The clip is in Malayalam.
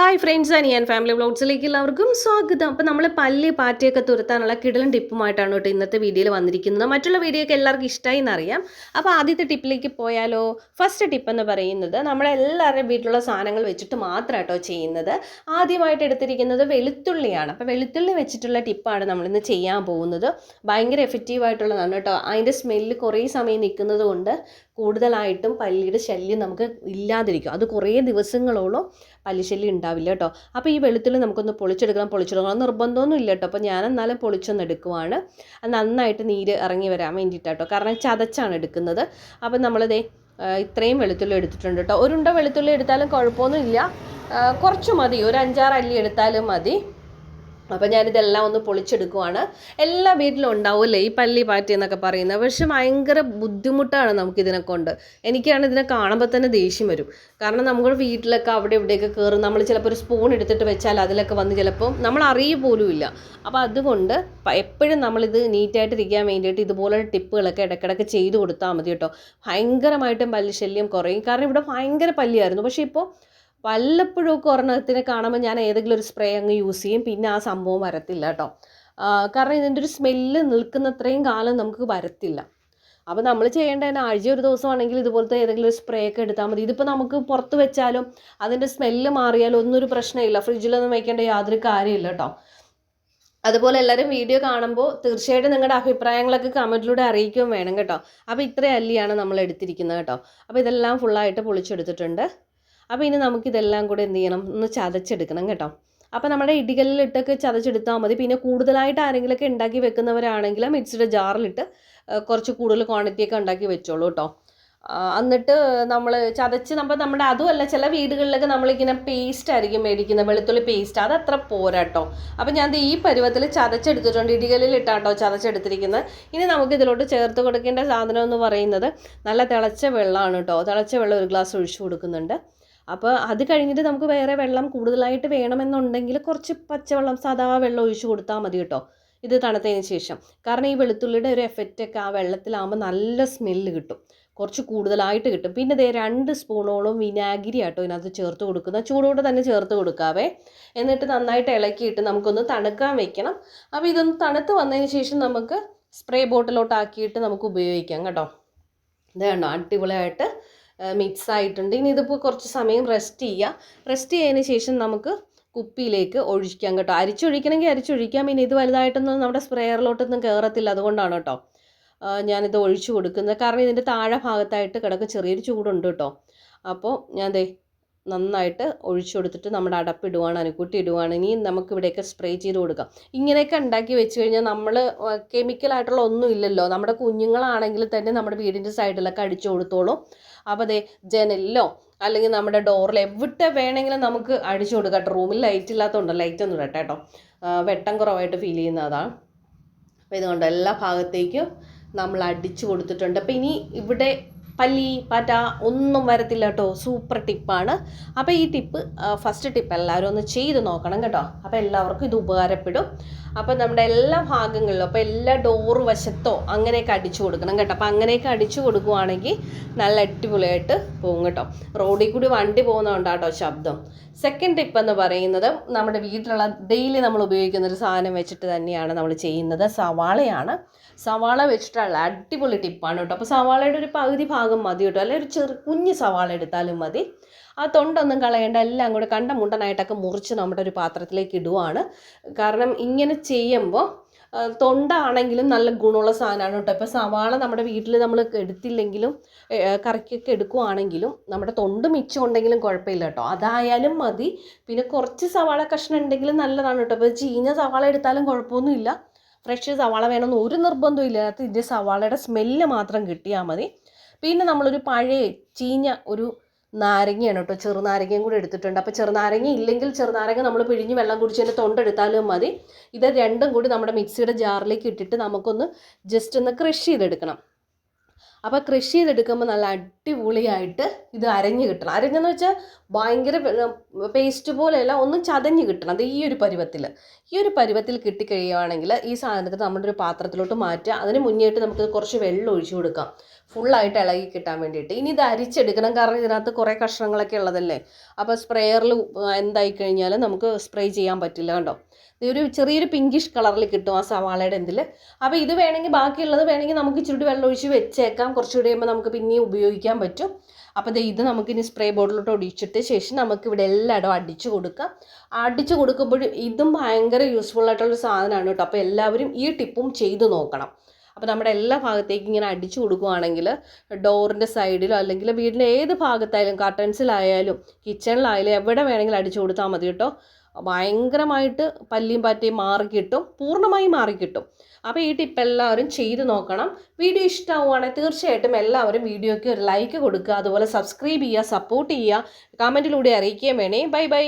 ഹായ് ഫ്രണ്ട്സ് ഞാൻ ഫാമിലി വ്ളോഗ്സിലേക്ക് എല്ലാവർക്കും സ്വാഗതം. അപ്പോൾ നമ്മൾ പല്ല് പാറ്റയൊക്കെ തുരത്താനുള്ള കിടലൻ ടിപ്പുമായിട്ടാണ് കേട്ടോ ഇന്നത്തെ വീഡിയോയിൽ വന്നിരിക്കുന്നത്. മറ്റുള്ള വീഡിയോ ഒക്കെ എല്ലാവർക്കും ഇഷ്ടമായി എന്നറിയാം അപ്പോൾ ആദ്യത്തെ ടിപ്പിലേക്ക് പോയാലോ? ഫസ്റ്റ് ടിപ്പ് എന്ന് പറയുന്നത് നമ്മളെല്ലാവരുടെയും വീട്ടിലുള്ള സാധനങ്ങൾ വെച്ചിട്ട് മാത്രം കേട്ടോ ചെയ്യുന്നത്. ആദ്യമായിട്ട് എടുത്തിരിക്കുന്നത് വെളുത്തുള്ളിയാണ്. അപ്പോൾ വെളുത്തുള്ളി വെച്ചിട്ടുള്ള ടിപ്പാണ് നമ്മളിന്ന് ചെയ്യാൻ പോകുന്നത്. ഭയങ്കര എഫക്റ്റീവ് ആയിട്ടുള്ളതാണ് കേട്ടോ. അതിന്റെ സ്മെല്ല് കുറേ സമയം നിൽക്കുന്നത് കൊണ്ട് കൂടുതലായിട്ടും പല്ലിയുടെ ശല്യം നമുക്ക് ഇല്ലാതിരിക്കും. അത് കുറേ ദിവസങ്ങളോളം പല്ലിശല്യം ഉണ്ടാവില്ല കേട്ടോ. അപ്പോൾ ഈ വെളുത്തുള്ളി നമുക്കൊന്ന് പൊളിച്ചെടുക്കണം. പൊളിച്ചെടുക്കണം നിർബന്ധമൊന്നും ഇല്ല കേട്ടോ. അപ്പോൾ ഞാൻ എന്നാലും പൊളിച്ചൊന്ന് എടുക്കുവാണ്. നന്നായിട്ട് നീര് ഇറങ്ങി വരാൻ വേണ്ടിയിട്ടാണ് കേട്ടോ. കാരണം ചതച്ചാണ് എടുക്കുന്നത്. അപ്പോൾ നമ്മളിതേ ഇത്രയും വെളുത്തുള്ളി എടുത്തിട്ടുണ്ട് കേട്ടോ. ഒരുണ്ട വെളുത്തുള്ളി എടുത്താലും കുഴപ്പമൊന്നുമില്ല. കുറച്ച് മതി. ഒരു അഞ്ചാറ് അല്ലി എടുത്താലും മതി. അപ്പോൾ ഞാനിതെല്ലാം ഒന്ന് പൊളിച്ചെടുക്കുവാണ്. എല്ലാ വീട്ടിലും ഉണ്ടാവുമല്ലേ ഈ പല്ലി പാറ്റി എന്നൊക്കെ പറയുന്നത്? പക്ഷെ ഭയങ്കര ബുദ്ധിമുട്ടാണ് നമുക്കിതിനെ കൊണ്ട് എനിക്കാണ് ഇതിനെ കാണുമ്പോൾ തന്നെ ദേഷ്യം വരും. കാരണം നമ്മുടെ വീട്ടിലൊക്കെ അവിടെ ഇവിടെയൊക്കെ കയറും നമ്മൾ ചിലപ്പോൾ ഒരു സ്പൂൺ എടുത്തിട്ട് വെച്ചാൽ അതിലൊക്കെ വന്ന് ചിലപ്പോൾ നമ്മൾ അറിയ പോലുമില്ല അപ്പോൾ അതുകൊണ്ട് എപ്പോഴും നമ്മളിത് നീറ്റായിട്ടിരിക്കാൻ വേണ്ടിയിട്ട് ഇതുപോലുള്ള ടിപ്പുകളൊക്കെ ഇടയ്ക്കിടയ്ക്ക് ചെയ്ത് കൊടുത്താൽ മതി കേട്ടോ. ഭയങ്കരമായിട്ടും പല്ലി ശല്യം കുറയും. കാരണം ഇവിടെ ഭയങ്കര പല്ലിയായിരുന്നു. പക്ഷേ ഇപ്പോൾ വല്ലപ്പോഴും ഒക്കെ ഒരെണ്ണത്തിനെ കാണുമ്പോൾ ഞാൻ ഏതെങ്കിലും ഒരു സ്പ്രേ അങ്ങ് യൂസ് ചെയ്യും. പിന്നെ ആ സംഭവം വരത്തില്ല കേട്ടോ. കാരണം ഇതിന്റെ ഒരു സ്മെല്ല് നിൽക്കുന്നത്രയും കാലം നമുക്ക് വരത്തില്ല. അപ്പോൾ നമ്മൾ ചെയ്യേണ്ട ആഴ്ച ഒരു ദിവസമാണെങ്കിൽ ഇതുപോലത്തെ ഏതെങ്കിലും ഒരു സ്പ്രേ ഒക്കെ എടുത്താൽ മതി. ഇതിപ്പോൾ നമുക്ക് പുറത്ത് വെച്ചാലും അതിന്റെ സ്മെല്ല് മാറിയാലും ഒന്നൊരു പ്രശ്നമില്ല. ഫ്രിഡ്ജിലൊന്നും വയ്ക്കേണ്ട യാതൊരു കാര്യമില്ല കേട്ടോ. അതുപോലെ എല്ലാവരും വീഡിയോ കാണുമ്പോൾ തീർച്ചയായിട്ടും നിങ്ങളുടെ അഭിപ്രായങ്ങളൊക്കെ കമന്റിലൂടെ അറിയിക്കുകയും വേണം കേട്ടോ. അപ്പോൾ ഇത്രയും അല്ലിയാണ് നമ്മൾ എടുത്തിരിക്കുന്നത് കേട്ടോ. അപ്പോൾ ഇതെല്ലാം ഫുള്ളായിട്ട് പൊളിച്ചെടുത്തിട്ടുണ്ട്. അപ്പോൾ ഇനി നമുക്കിതെല്ലാം കൂടെ എന്ത് ചെയ്യണം? ഒന്ന് ചതച്ചെടുക്കണം കേട്ടോ. അപ്പോൾ നമ്മുടെ ഇടികല്ലിട്ടൊക്കെ ചതച്ചെടുത്താൽ മതി. പിന്നെ കൂടുതലായിട്ട് ആരെങ്കിലുമൊക്കെ ഉണ്ടാക്കി വെക്കുന്നവരാണെങ്കിൽ മിക്സിയുടെ ജാറിലിട്ട് കുറച്ച് കൂടുതൽ ക്വാണ്ടിറ്റി ഒക്കെ ഉണ്ടാക്കി വെച്ചോളൂ കേട്ടോ. എന്നിട്ട് നമ്മൾ ചതച്ച് നമ്മൾ നമ്മുടെ അതുമല്ല ചില വീടുകളിലൊക്കെ നമ്മളിങ്ങനെ പേസ്റ്റ് ആയിരിക്കും മേടിക്കുന്നത് വെളുത്തുള്ളി പേസ്റ്റ് അത് അത്ര പോരാട്ടോ അപ്പം ഞാൻ ഈ പരുവത്തിൽ ചതച്ചെടുത്തിട്ടുണ്ട് ഇടികളിൽ ഇട്ടാട്ടോ ചതച്ചെടുത്തിരിക്കുന്നത്. ഇനി നമുക്ക് ഇതിലോട്ട് ചേർത്ത് കൊടുക്കേണ്ട സാധനം എന്ന് പറയുന്നത് നല്ല തിളച്ച വെള്ളമാണ് കേട്ടോ. തിളച്ച വെള്ളം ഒരു ഗ്ലാസ് ഒഴിച്ചു കൊടുക്കുന്നുണ്ട്. അപ്പോൾ അത് കഴിഞ്ഞിട്ട് നമുക്ക് വേറെ വെള്ളം കൂടുതലായിട്ട് വേണമെന്നുണ്ടെങ്കിൽ കുറച്ച് പച്ചവെള്ളം സാധാ വെള്ളം ഒഴിച്ചു കൊടുത്താൽ മതി കേട്ടോ. ഇത് തണുത്തതിന് ശേഷം. കാരണം ഈ വെളുത്തുള്ളിയുടെ ഒരു എഫക്റ്റ് ഒക്കെ ആ വെള്ളത്തിലാകുമ്പോൾ നല്ല സ്മെല്ല് കിട്ടും. കുറച്ച് കൂടുതലായിട്ട് കിട്ടും. പിന്നെ ദേ രണ്ട് സ്പൂണോളം വിനാഗിരി ആട്ടോ ഇതിനകത്ത് ചേർത്ത് കൊടുക്കുന്ന. ചൂടോടെ തന്നെ ചേർത്ത് കൊടുക്കാവേ. എന്നിട്ട് നന്നായിട്ട് ഇളക്കിയിട്ട് നമുക്കൊന്ന് തണുക്കാൻ വെക്കണം. അപ്പോൾ ഇതൊന്ന് തണുത്ത് വന്നതിന് ശേഷം നമുക്ക് സ്പ്രേ ബോട്ടിലോട്ടാക്കിയിട്ട് നമുക്ക് ഉപയോഗിക്കാം കേട്ടോ. ഇതാണോ അടിപൊളിയായിട്ട് മിക്സ് ആയിട്ടുണ്ട് ഇനി ഇതിപ്പോൾ കുറച്ച് സമയം റെസ്റ്റ് ചെയ്യുക റെസ്റ്റ് ചെയ്തതിന് ശേഷം നമുക്ക് കുപ്പിയിലേക്ക് ഒഴിക്കാം കേട്ടോ. അരിച്ചൊഴിക്കണമെങ്കിൽ അരിച്ചൊഴിക്കാം. പിന്നെ ഇത് വലുതായിട്ടൊന്നും നമ്മുടെ സ്പ്രെയറിലോട്ടൊന്നും കയറത്തില്ല അതുകൊണ്ടാണ് കേട്ടോ ഞാനിത് ഒഴിച്ചു കൊടുക്കുന്നത്. കാരണം ഇതിന്റെ താഴെ ഭാഗത്തായിട്ട് കിടക്ക് ചെറിയൊരു ചൂടുണ്ട് കേട്ടോ. അപ്പോൾ ഞാൻ ദേ നന്നായിട്ട് ഒഴിച്ചു കൊടുത്തിട്ട് നമ്മുടെ അടപ്പിടുവാണ് അനുകൂട്ടി ഇടുവാണ് ഇനി നമുക്ക് ഇവിടെയൊക്കെ സ്പ്രേ ചെയ്ത് കൊടുക്കാം. ഇങ്ങനെയൊക്കെ ഉണ്ടാക്കി വെച്ച് കഴിഞ്ഞാൽ നമ്മൾ കെമിക്കലായിട്ടുള്ള ഒന്നും ഇല്ലല്ലോ. നമ്മുടെ കുഞ്ഞുങ്ങളാണെങ്കിൽ തന്നെ നമ്മുടെ വീടിന്റെ സൈഡിലൊക്കെ അടിച്ചു കൊടുത്തോളും. അപ്പോൾ അതെ ജനലിലോ അല്ലെങ്കിൽ നമ്മുടെ ഡോറിൽ എവിടെ വേണമെങ്കിലും നമുക്ക് അടിച്ചു കൊടുക്കാം കേട്ടോ. റൂമിൽ ലൈറ്റ് ഇല്ലാത്തതുകൊണ്ട് ലൈറ്റ് ഒന്നും ഇടട്ടെ കേട്ടോ. വെട്ടം കുറവായിട്ട് ഫീൽ ചെയ്യുന്ന അതാണ് അപ്പോൾ ഇതുകൊണ്ട് എല്ലാ ഭാഗത്തേക്കും നമ്മൾ അടിച്ചു കൊടുത്തിട്ടുണ്ട്. അപ്പോൾ ഇനി ഇവിടെ പല്ലി പാറ്റ ഒന്നും വരത്തില്ല കേട്ടോ. സൂപ്പർ ടിപ്പാണ് അപ്പോൾ ഈ ടിപ്പ് ഫസ്റ്റ് ടിപ്പ് എല്ലാവരും ഒന്ന് ചെയ്ത് നോക്കണം കേട്ടോ. അപ്പോൾ എല്ലാവർക്കും ഇത് ഉപകാരപ്പെടും. അപ്പോൾ നമ്മുടെ എല്ലാ ഭാഗങ്ങളിലും അപ്പോൾ എല്ലാ ഡോർ വശത്തോ അങ്ങനെയൊക്കെ അടിച്ചു കൊടുക്കണം കേട്ടോ. അപ്പോൾ അങ്ങനെയൊക്കെ അടിച്ചു കൊടുക്കുവാണെങ്കിൽ നല്ല അടിപൊളിയായിട്ട് പോകും കേട്ടോ. റോഡിൽ കൂടി വണ്ടി പോകുന്നതുകൊണ്ടാട്ടോ ശബ്ദം. സെക്കൻഡ് ടിപ്പ് എന്ന് പറയുന്നത് നമ്മുടെ വീട്ടിലുള്ള ഡെയിലി നമ്മൾ ഉപയോഗിക്കുന്ന ഒരു സാധനം വെച്ചിട്ട് തന്നെയാണ് നമ്മൾ ചെയ്യുന്നത്. സവാളയാണ്. സവാള വെച്ചിട്ടുള്ള അടിപൊളി ടിപ്പാണ് കേട്ടോ. അപ്പോൾ സവാളയുടെ ഒരു പകുതി ഭാഗം മതി കേട്ടോ. അല്ലെങ്കിൽ ഒരു ചെറു കുഞ്ഞ് സവാള എടുത്താലും മതി. ആ തൊണ്ടൊന്നും കളയേണ്ട എല്ലാം കൂടെ കണ്ട മുണ്ടനായിട്ടൊക്കെ മുറിച്ച് നമ്മുടെ ഒരു പാത്രത്തിലേക്ക് ഇടുവാണ്. കാരണം ഇങ്ങനെ ചെയ്യുമ്പോൾ തൊണ്ടാണെങ്കിലും നല്ല ഗുണമുള്ള സാധനമാണ് കേട്ടോ. ഇപ്പോൾ സവാള നമ്മുടെ വീട്ടിൽ നമ്മൾ എടുത്തില്ലെങ്കിലും കറിക്കൊക്കെ എടുക്കുവാണെങ്കിലും നമ്മുടെ തൊണ്ട് മിച്ചം ഉണ്ടെങ്കിലും കുഴപ്പമില്ല കേട്ടോ. അതായാലും മതി. പിന്നെ കുറച്ച് സവാള കഷ്ണം ഉണ്ടെങ്കിലും നല്ലതാണ് കേട്ടോ. ഇപ്പോൾ ചീഞ്ഞ സവാള എടുത്താലും കുഴപ്പമൊന്നുമില്ല. ഫ്രഷ് സവാള വേണമെന്ന് ഒരു നിർബന്ധവും ഇല്ലാത്ത ഇതിന്റെ സവാളയുടെ സ്മെല്ല് മാത്രം കിട്ടിയാൽ മതി. പിന്നെ നമ്മളൊരു പഴയ ചീഞ്ഞ ഒരു നാരങ്ങയാണ് കേട്ടോ. ചെറുനാരങ്ങയും കൂടി എടുത്തിട്ടുണ്ട്. അപ്പോൾ ചെറുനാരങ്ങ ഇല്ലെങ്കിൽ ചെറുനാരങ്ങ നമ്മൾ പിഴിഞ്ഞ് വെള്ളം കുടിച്ചതിന്റെ തൊണ്ടെടുത്താലും മതി. ഇത് രണ്ടും കൂടി നമ്മുടെ മിക്സിയുടെ ജാറിലേക്ക് ഇട്ടിട്ട് നമുക്കൊന്ന് ജസ്റ്റ് ഒന്ന് ക്രഷ് ചെയ്തെടുക്കണം. അപ്പോൾ കൃഷി ചെയ്തെടുക്കുമ്പോൾ നല്ല അടിപൊളിയായിട്ട് ഇത് അരഞ്ഞ് കിട്ടണം. അരഞ്ഞെന്ന് വെച്ചാൽ ഭയങ്കര പേസ്റ്റ് പോലെയല്ല ഒന്ന് ചതഞ്ഞ് കിട്ടണം. അത് ഈ ഒരു പരുവത്തിൽ ഈ ഒരു പരുവത്തിൽ കിട്ടിക്കഴിയുകയാണെങ്കിൽ ഈ സാധനത്തിന് നമ്മുടെ ഒരു പാത്രത്തിലോട്ട് മാറ്റുക. അതിന് മുന്നേയായിട്ട് നമുക്ക് കുറച്ച് വെള്ളം ഒഴിച്ചു കൊടുക്കാം. ഫുള്ളായിട്ട് ഇളകി കിട്ടാൻ വേണ്ടിയിട്ട്. ഇനി ഇത് അരിച്ചെടുക്കണം. കാരണം ഇതിനകത്ത് കുറേ കഷ്ണങ്ങളൊക്കെ ഉള്ളതല്ലേ? അപ്പോൾ സ്പ്രേയറിൽ എന്തായി കഴിഞ്ഞാൽ നമുക്ക് സ്പ്രേ ചെയ്യാൻ പറ്റില്ല കണ്ടോ? ഒരു ചെറിയൊരു പിങ്കിഷ് കളറിൽ കിട്ടും ആ സവാളയുടെ എന്തിൽ അപ്പോൾ ഇത് വേണമെങ്കിൽ ബാക്കിയുള്ളത് വേണമെങ്കിൽ നമുക്ക് ഇച്ചിരി വെള്ളം ഒഴിച്ച് വെച്ചേക്കാം. കുറച്ചുകൂടി കഴിയുമ്പോൾ നമുക്ക് പിന്നെയും ഉപയോഗിക്കാൻ പറ്റും. അപ്പോൾ ഇത് നമുക്കിനി സ്പ്രേ ബോട്ടിലോട്ട് ഒടിച്ചിട്ട് ശേഷം നമുക്ക് ഇവിടെ എല്ലായിടവും അടിച്ചു കൊടുക്കാം. അടിച്ചു കൊടുക്കുമ്പോൾ ഇതും ഭയങ്കര യൂസ്ഫുൾ ആയിട്ടുള്ള സാധനമാണ് കേട്ടോ. അപ്പോൾ എല്ലാവരും ഈ ടിപ്പും ചെയ്തു നോക്കണം. അപ്പോൾ നമ്മുടെ എല്ലാ ഭാഗത്തേക്കും ഇങ്ങനെ അടിച്ചു കൊടുക്കുകയാണെങ്കിൽ ഡോറിന്റെ സൈഡിലോ അല്ലെങ്കിൽ വീടിന്റെ ഏത് ഭാഗത്തായാലും കർട്ടൻസിലായാലും കിച്ചണിലായാലും എവിടെ വേണമെങ്കിലും അടിച്ചു കൊടുത്താൽ മതി കേട്ടോ. ഭയങ്കരമായിട്ട് പല്ലിയും പാറ്റയും മാറിക്കിട്ടും പൂർണമായി മാറിക്കിട്ടും. അപ്പോൾ ഈ ടിപ്പ് എല്ലാവരും ചെയ്ത് നോക്കണം. വീഡിയോ ഇഷ്ടമാവുകയാണെങ്കിൽ തീർച്ചയായിട്ടും എല്ലാവരും വീഡിയോയ്ക്ക് ഒരു ലൈക്ക് കൊടുക്കുക അതുപോലെ സബ്സ്ക്രൈബ് ചെയ്യുക സപ്പോർട്ട് ചെയ്യുക കമന്റിലൂടെ അറിയിക്കുകയും വേണേ. Bye bye